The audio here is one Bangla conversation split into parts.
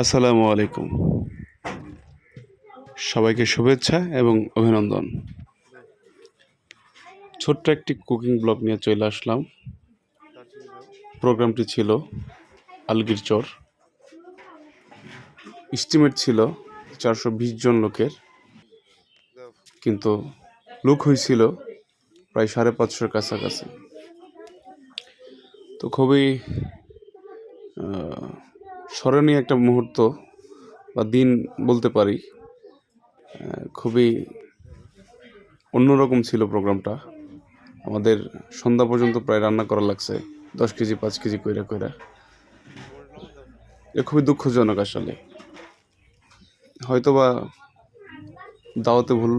আসসালামু আলাইকুম। সবাইকে শুভেচ্ছা এবং অভিনন্দন। ছোট্ট একটি কুকিং ব্লগ নিয়ে চলে আসলাম। প্রোগ্রামটি ছিল আলগির চর। এস্টিমেট ছিল চারশো বিশ জন লোকের। কিন্তু লোক হয়েছিল প্রায় সাড়ে পাঁচশোর কাছাকাছি। তো খুবই স্মরণীয় একটা মুহূর্ত বা দিন বলতে পারি খুবই অন্যরকম ছিল প্রোগ্রামটা। আমাদের সন্ধ্যা পর্যন্ত প্রায় রান্না করা লাগছে, দশ কেজি, পাঁচ কেজি কইরা কইরা। এ খুবই দুঃখজনক আসলে। হয়তোবা দাওয়াতে ভুল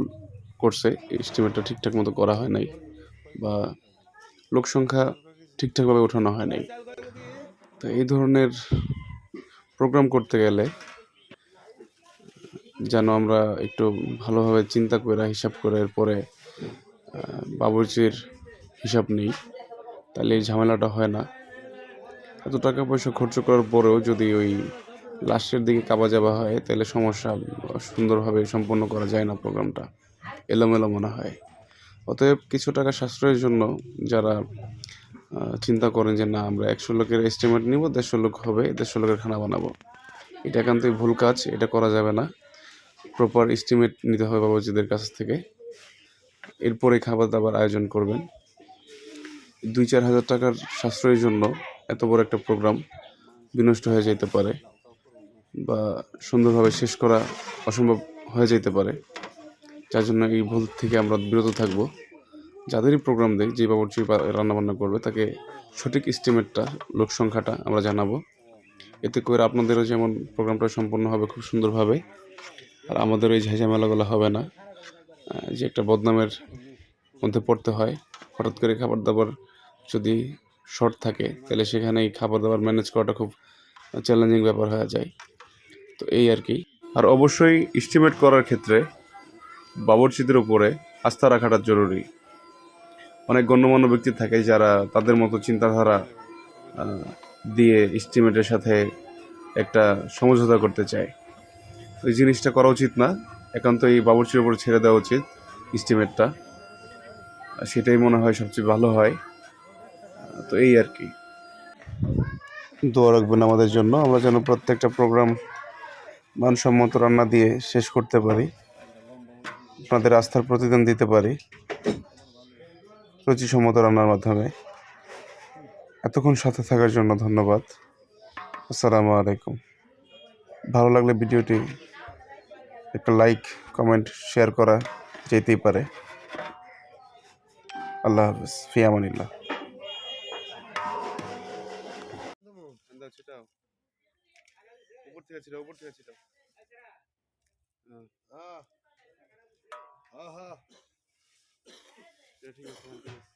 করছে এস্টিমেটটা ঠিকঠাক মতো করা হয় নাই বা লোক সংখ্যা ঠিকঠাকভাবে ওঠানো হয় নাই। তো এই ধরনের প্রোগ্রাম করতে গেলে যেন আমরা একটু ভালোভাবে চিন্তা করে, হিসাব করে এরপরে বাবুর্চির হিসাব নেই, তাহলে এই ঝামেলাটা হয় না। এত টাকা পয়সা খরচ করার পরেও যদি ওই লাস্টের দিকে কাবা যাবা হয়, তাহলে সমস্যা সুন্দরভাবে সম্পন্ন করা যায় না প্রোগ্রামটা এলোমেলো মনে হয়। অতএব কিছু টাকা সাশ্রয়ের জন্য যারা চিন্তা করেন যে না, আমরা একশো লোকের এস্টিমেট নিব, দেড়শো লোক হবে, দেড়শো লোকের খানা বানাবো। এটা একান্তই ভুল কাজ, এটা করা যাবে না। প্রপার এস্টিমেট নিতে হবে বাবুজিদের কাছ থেকে। এরপরে খাবার দাবার আয়োজন করবেন। দুই চার হাজার টাকার সাশ্রয়ের জন্য এত বড় একটা প্রোগ্রাম বিনষ্ট হয়ে যেতে পারে বা সুন্দরভাবে শেষ করা অসম্ভব হয়ে যেতে পারে। যার জন্য এই ভুল থেকে আমরা বিরত থাকব। যাদেরই প্রোগ্রাম দেয় যে বাবুর্চি রান্নাবান্না করবে, তাকে সঠিক এস্টিমেটটা লোক সংখ্যাটা আমরা জানাব। এতে করে আপনাদেরও যেমন প্রোগ্রামটা সম্পন্ন হবে খুব সুন্দরভাবে, আর আমাদের ওই ঝাঁঝামেলাগুলো হবে না যে একটা বদনামের মধ্যে পড়তে হয়। হঠাৎ করে খাবার দাবার যদি শর্ট থাকে, তাহলে সেখানে এই খাবার দাবার ম্যানেজ করাটা খুব চ্যালেঞ্জিং ব্যাপার হয়ে যায়। তো এই আর কি। আর অবশ্যই এস্টিমেট করার ক্ষেত্রে বাবরচিদের উপরে আস্থা রাখাটা জরুরি। অনেক গণ্যমান্য ব্যক্তি থাকে যারা তাদের মতো চিন্তাধারা দিয়ে এস্টিমেটের সাথে একটা সমঝোতা করতে চায়। এই জিনিসটা করা উচিত না। একান্ত এই বাবরচির উপর ছেড়ে দেওয়া উচিত এস্টিমেটটা সেটাই মনে হয় সবচেয়ে ভালো হয়। তো এই আর কি। দোয়া রাখবেন আমাদের জন্য। আমরা যেন প্রত্যেকটা প্রোগ্রাম মানসম্মত রান্না দিয়ে শেষ করতে পারি। আপনাদের আস্থার প্রতিদান দিতে পারি। রুচিসম্মত রান্নার মাধ্যমে। এতক্ষণ সাথে থাকার জন্য ধন্যবাদ। আসসালামু আলাইকুম। ভালো লাগলে ভিডিওটি একটা লাইক, কমেন্ট, শেয়ার করা যেতেই পারে। আল্লাহ হাফিজ। ফিয়ামানিল্লাহ উপর থেকে ছিল, উপর থেকে ছিল। ঠিক আছে